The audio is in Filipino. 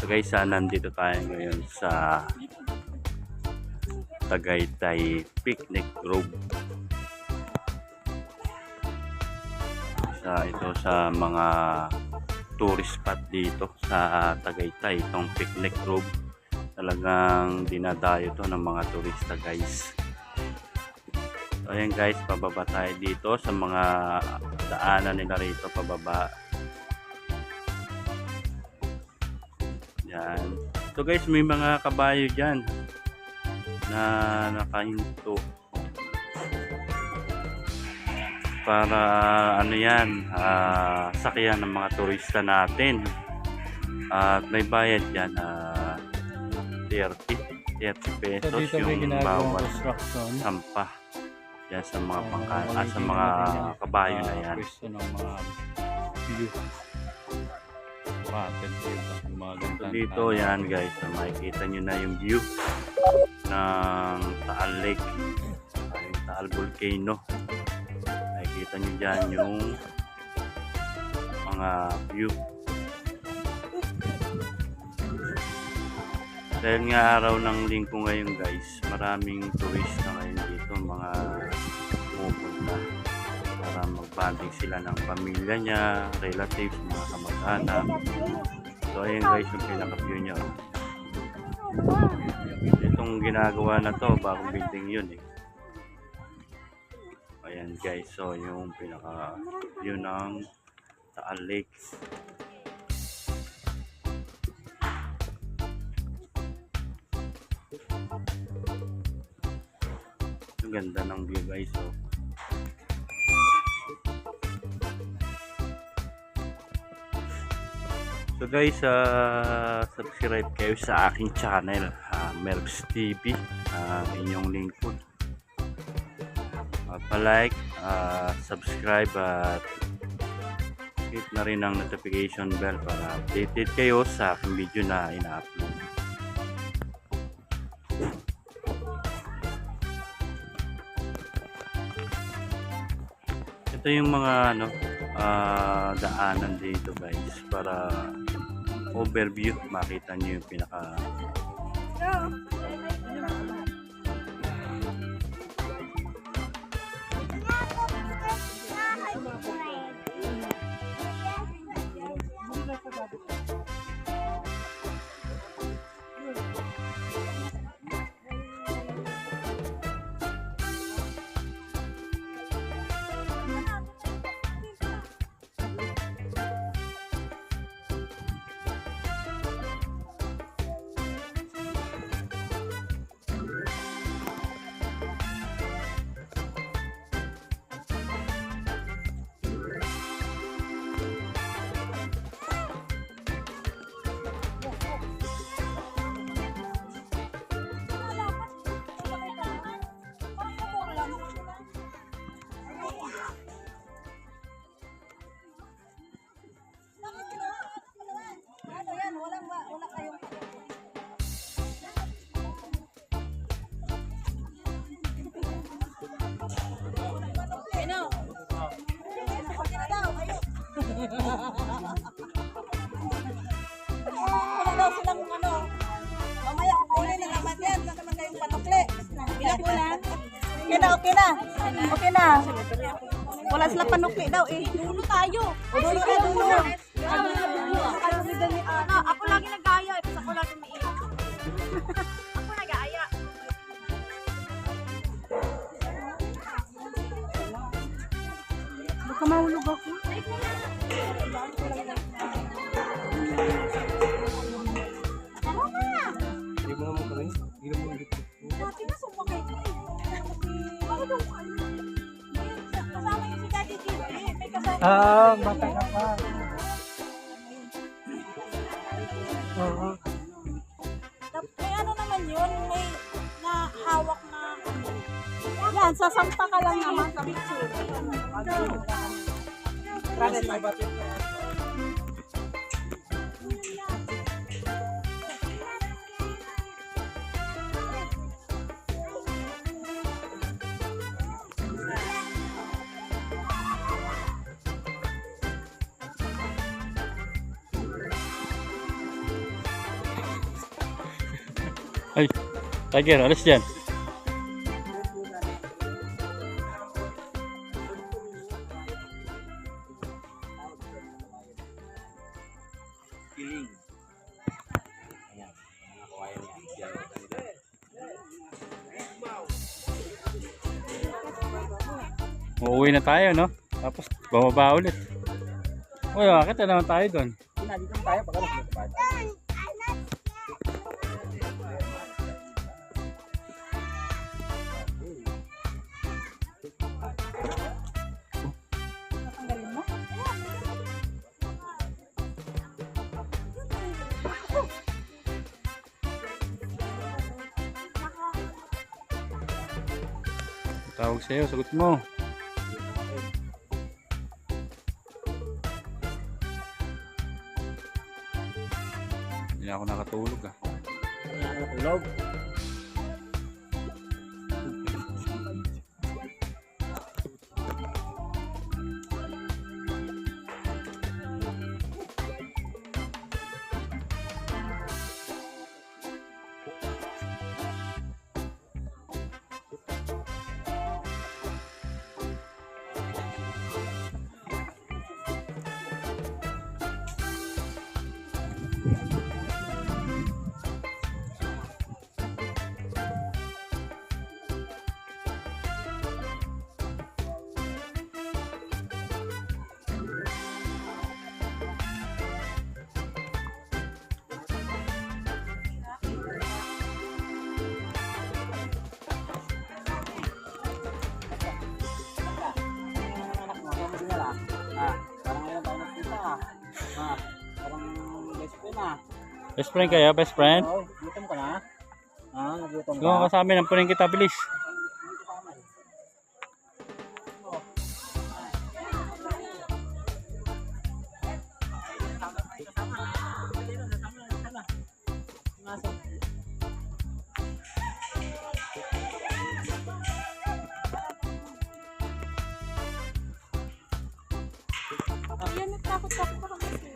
So guys, ah, nandito tayo ngayon sa Tagaytay Picnic Grove. Sa ito sa mga tourist spot dito sa Tagaytay, itong Picnic Grove. Talagang dinadayo to ng mga turista guys. So ayan guys, pababa tayo dito sa mga daanan nila rito pababa. Yan. So guys, may mga kabayo dyan na nakahinto. Para ano yan, ah, sakyan ng mga turista natin. At may bayad yan, ah, 30, 30 pesos So dito yung bawat sampah. Yan sa mga So, pangka, ah, sa mga kabayo na ah, yan. Ng mga view. Mga So gantan. dito yan guys, so, makikita nyo na yung view ng Taal Lake, yung Taal Volcano. Makikita nyo dyan yung mga view. Dahil nga araw ng linggo ngayon guys, maraming turista ngayon dito, mga pupunta para magbanding sila ng pamilya niya, relatives, kamag-anak. So ayun guys yung pinaka-view niya. oh. Itong ginagawa na to, bagong building yun eh. Ayan guys, so yung pinaka-view ng Taal Lake. Ang ganda ng view guys, oh. So guys, uh, subscribe kayo sa aking channel, uh, Mervs TV, uh, inyong lingkod. Uh, pa-like, uh, subscribe at hit na rin ang notification bell para updated kayo sa aking video na ina-upload. Ito yung mga ano, ah, daanan dito guys para overview makita niyo yung pinaka Wala daw silang ano. Mamaya kukunin na naman yan. Saan naman kayong panukli? Ilan ko na? Okay na, okay na. Okay na. Wala silang panukli daw eh. Dulo tayo. Dulo ka, dulo. Ano, ako lagi nag-aya, tapos ako lagi may Ako nag-aya. Baka mahulog ako. Kasama yung si Daddy Jimmy. May kasama. Ah, bata ka pa. Oo. May ano naman yun, may nahawak na ano. Yan, sasampa ka lang naman sa picture. Ay, Tiger, alis dyan. Uuwi na tayo, no? Tapos, bumaba ulit. Uy, bakit na naman tayo doon? Sina, dito tayo. Pag ano Tawag sa'yo, sagot mo. Hindi na ako nakatulog ah. Tulog. Ah, Best friend kayo, best friend? Oo, gutom ka na? Ah, nagutom ka ka? sa amin, ampunin kita, bilis. Yan, natakot ako